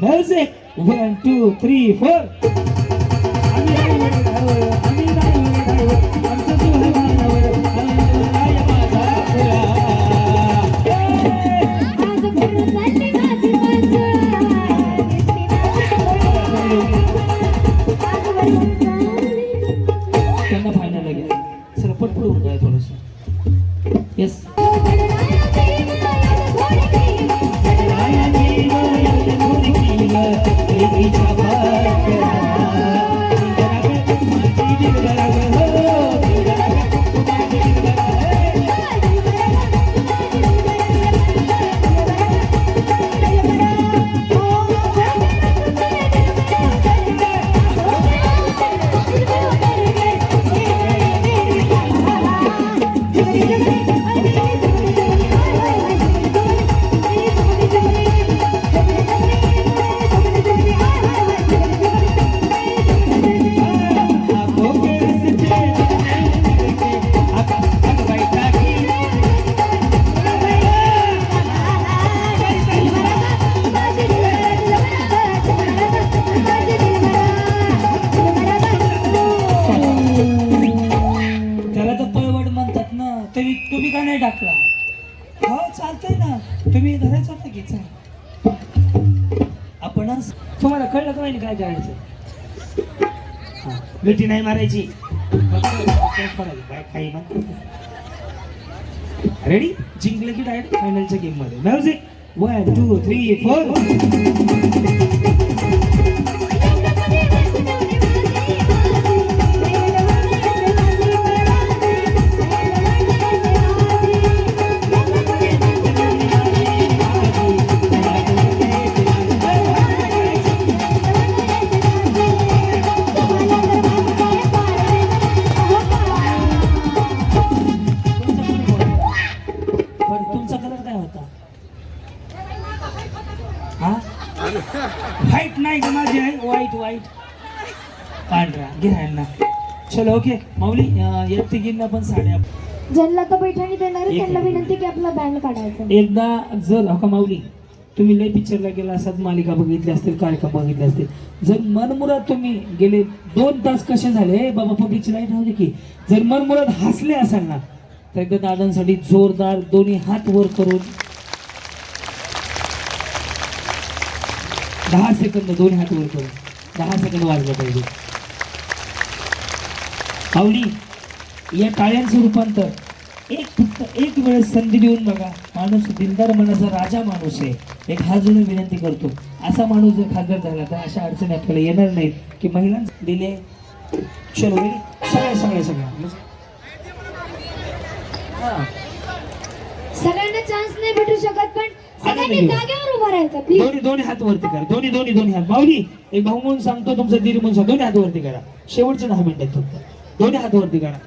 Music one two three four যাবা तरी तुम्ही का नाही टाकला? हो चालतंय ना. तुम्ही धरायचं होतं की चला. आपण तुम्हाला कळलं का नाही काय करायचं? लुटी नाही मारायची. काही रेडी जिंकलं की डायरेक्ट फायनलच्या गेममध्ये. Music one two three four white पांढरा घ्या यांना चलो ओके. माऊली या तिघींना पण साड्या. ज्यांना तो पैठणी देणार त्यांना विनंती की आपला बँड काढायचा. एकदा जर हो का माऊली? तुम्ही लय पिक्चरला गेला असाल मालिका बघितली असतील कार्यक्रम बघितले असतील. जर मनमुराद तुम्ही गेले दोन तास कसे झाले? "ए बाबा पब्लिकची लाइट राहू दे की. जर मनमुराद हसले असाल ना तर एकदा दादांसाठी जोरदार दोन्ही हात वर करून दहा सेकंद दोन्ही हात वर करून. दहा सेकंद वाजलं पाहिजे. आवडी या टाळ्यांचं रूपांतर. एक फक्त एक वेळेस संधी देऊन बघा. माणूस दिलदार मनाचा राजा माणूस आहे. एक हा जुनी विनंती करतो. असा माणूस जर खासदार झाला तर अशा अडचणी आपल्याला येणार नाहीत की महिलांना दिले. चलो सगळ्या सगळ्या सगळ्या म्हणजे- हा. सगळ्यांना चान्स नाही भेटू शकत पण सगळ्यांनी नाही. जागेवर उभं राहायचं प्लीज दोन्ही दोन्ही हात वरती करा. दोन्ही दोन्ही दोन्ही हात. माऊली एक भाऊ म्हणून सांगतो तुमचं दीर म्हणून सांगतो. दोन्ही हात वरती करा. शेवटचे दहा मिनिटं आहेत फक्त. दोन्ही हात वरती करा.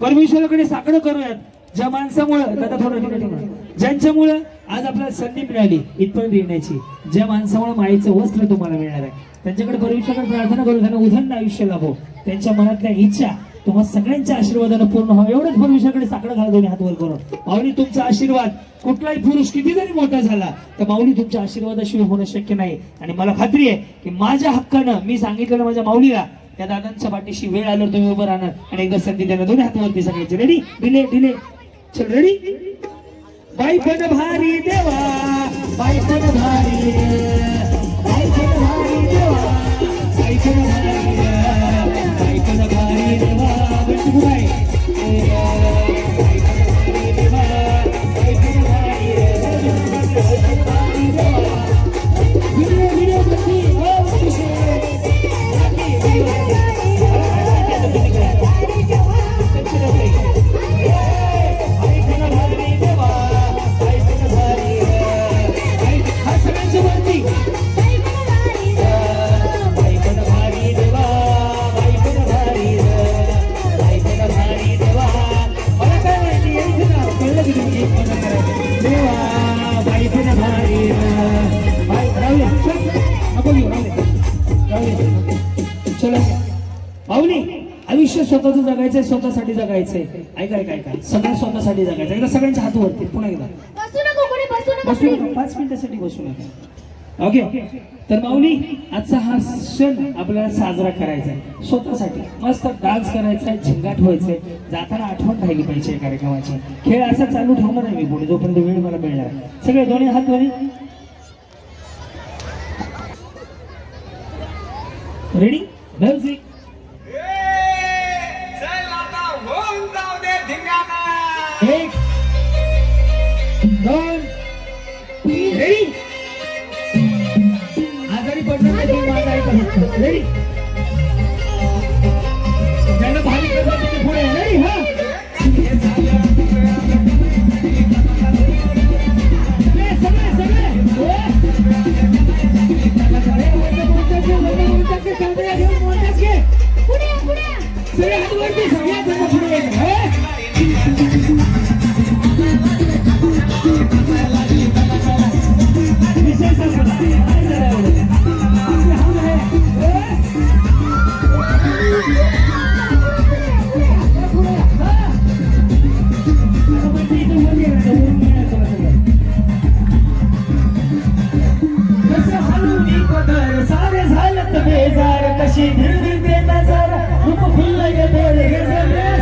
परमेश्वराकडे साकडं करूयात. ज्या माणसामुळं दादा थोडं ठिकाणी. ज्यांच्यामुळं आज आपल्याला संधी मिळाली इथपर्यंत येण्याची. ज्या माणसामुळे माईचं वस्त्र तुम्हाला मिळणार आहे. त्यांच्याकडे परमेश्वराकडे प्रार्थना करू त्यांना उदंड आयुष्य लाभो. त्यांच्या मनातल्या इच्छा तुम्हाला सगळ्यांच्या आशीर्वादानं पूर्ण व्हावं. एवढंच परमेश्वराकडे साकडं घाल दोन्ही हात वर करून. माऊली तुमचा आशीर्वाद कुठलाही पुरुष किती जरी मोठा झाला तर माऊली तुमच्या आशीर्वादाशिवाय होणं शक्य नाही. आणि मला खात्री आहे की माझ्या हक्कानं मी सांगितलेलं माझ्या माऊलीला त्या दादांच्या पाठीशी वेळ आल्यावर तुम्ही उभं राहणार. आणि एकदा संधी देणार दोन्ही हातावरती सगळ्याचे. रेडी डिले डिले चल रेडी बाई पण भारी देवा बाई पण भारी बाई पण भारी देवा बाई पण भारी स्वतःच जगायचंय स्वतःसाठी जगायचंय. ऐका ऐका ऐका. सगळं स्वतःसाठी जगायचं एकदा सगळ्यांच्या हात वरती पुन्हा एकदा. बसू नको पाच मिनिटासाठी बसू नका. ओके. तर माऊली आजचा हा सण आपल्याला साजरा करायचा आहे स्वतःसाठी मस्त डान्स करायचा आहे झिंगाट व्हायचंय. जाताना आठवण राहिली पाहिजे या कार्यक्रमाची. खेळ असा चालू ठेवणार आहे मी पुढे जोपर्यंत वेळ मला मिळणार सगळे दोन्ही हात दोन्ही रेडी म्युझिक complete. कसं पदर सारे झालत बेजार. कशी भिरभिरते नजर रूप फुललं गे बेर गजरे